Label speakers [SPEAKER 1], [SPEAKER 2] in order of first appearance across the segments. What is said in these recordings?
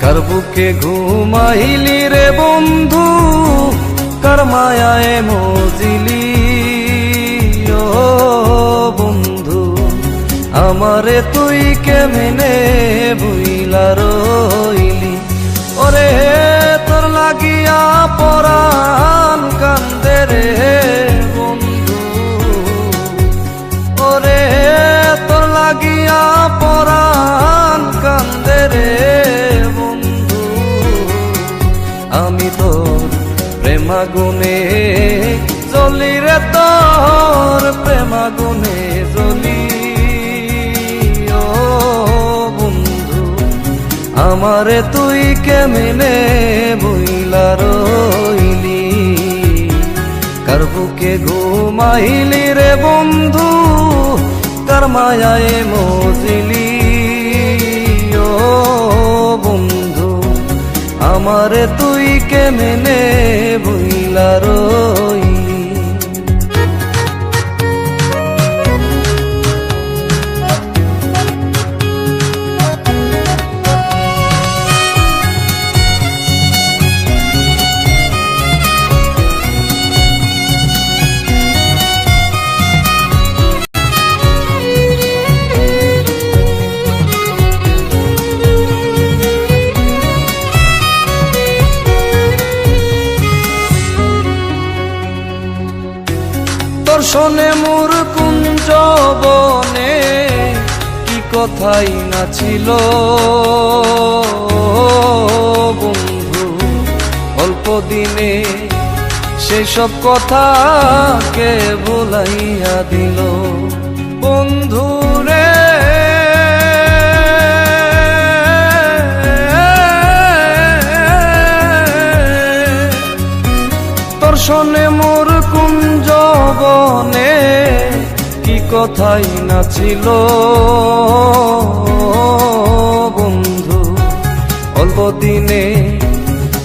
[SPEAKER 1] কার বুকে ঘুমাইলি রে বন্ধু? কার মায়ায় মজিলি? ও বন্ধু আমারে তুই কেমনে বুইলা প্রেমাগুনে জলি রে তোর প্রেমাগুনে জলি ও বন্ধু, আমারে তুই কেমনে বইলা রইলি? কার বুকে ঘুমাইলি রে বন্ধু, কার মায়ায় মজিলি? ও বন্ধু, আমারে তুই কেমনে বইলা রইলি তোর শোনে মোর কুঞ্জ বনে কি কথাই না ছিল? বন্ধু, অল্প দিনে সেসব কথা কে ভুলাইয়া দিল? বন্ধু কথাই না ছিল। বন্ধু, অল্প দিনে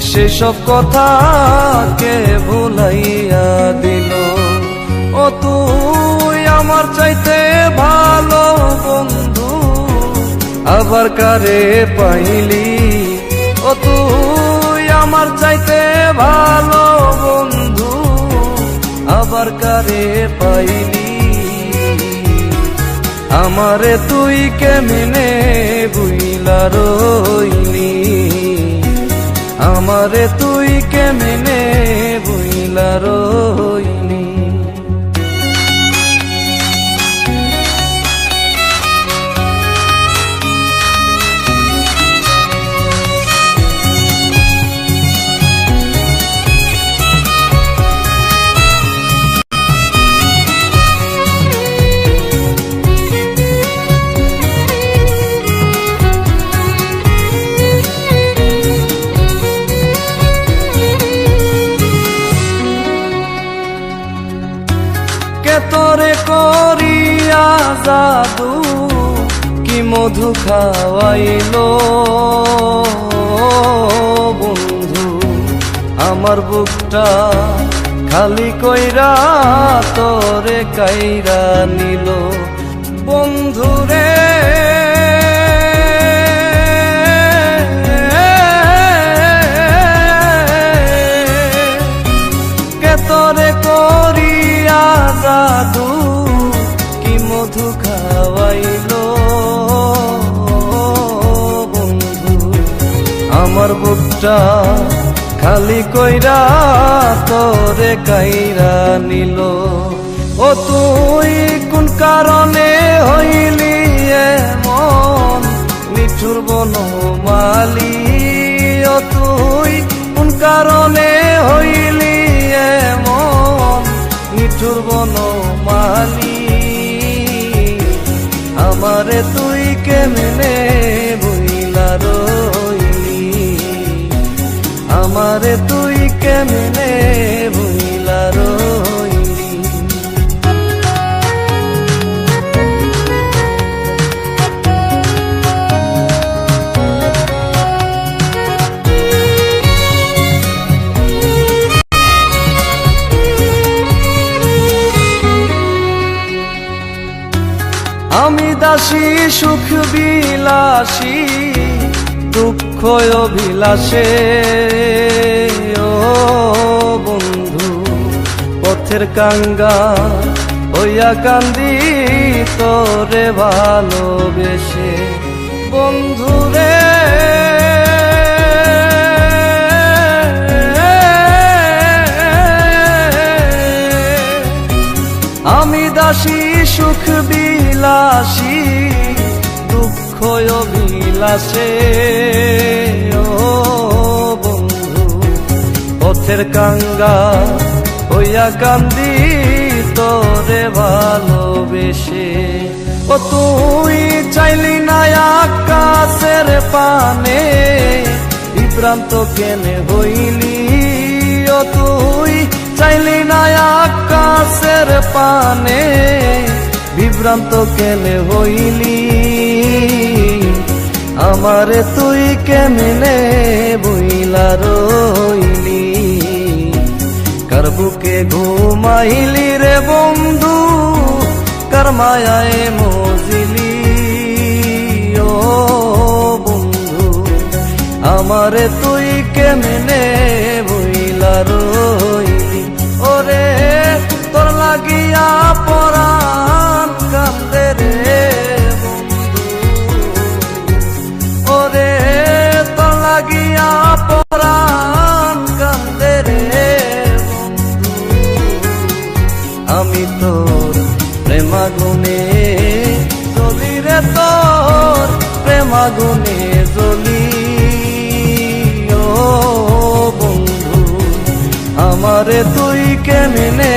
[SPEAKER 1] সেসব কথা কে ভুলাইয়া দিল? ও তুই আমার চাইতে ভালো বন্ধু, আবার কারে পাইলি? ও তুই আমার চাইতে ভালো বন্ধু, আবার কারে পাইলি? আমারে তুই কেমনে বুইলা রইলি? আমারে তুই কেমনে বুইলা রইলি? জাদু কি মধু খাওয়াইলো? বন্ধু আমার বুকটা খালি কইরা তোরে কাইরা নিল। বন্ধু আমার বুকটা খালি কইরা তোরে কাইরা নিল। ও তুই কোন কারণে হইলি এমন নিঠুর বনমালি? ও তুই কোন কারণে হইলি এমন নিঠুর বনমালি? আমারে তুই কেমনে আমারে তুই কেমনে বইলা রইলি আমি দাসী সুখ বিলাসী। দুঃখ অভিলাষে। ও বন্ধু, পথের কাঙ্গা হইয়া কান্দি তোরে ভালোবেসে। বন্ধুরে আমি দাসী সুখ বিলাসী দুঃখ অভিলাষে ও বন্ধু, পথের কাঙ্গা হইয়া কান্দি তোরে ভালোবেসে। ও তুই চাইলি না আকাশের পানে বিভ্রান্ত কেনে হইলি? ও তুই চাইলি না আকাশের পানে বিভ্রান্ত কেনে হইলি? আমারে তুই কেমনে বইলা রইলি? কার বুকে ঘুমাইলি রে বন্ধু? কার মায়ায় মজিলি? ও বন্ধু, আমারে তুই কেমনে বইলা রইলি? ওরে, তোর লাগিয়া পরাণ আমি তোর প্রেমাগুনে জ্বলি রে তোর প্রেমাগুনে জ্বলি। ও বন্ধু আমারে তুই কেমনে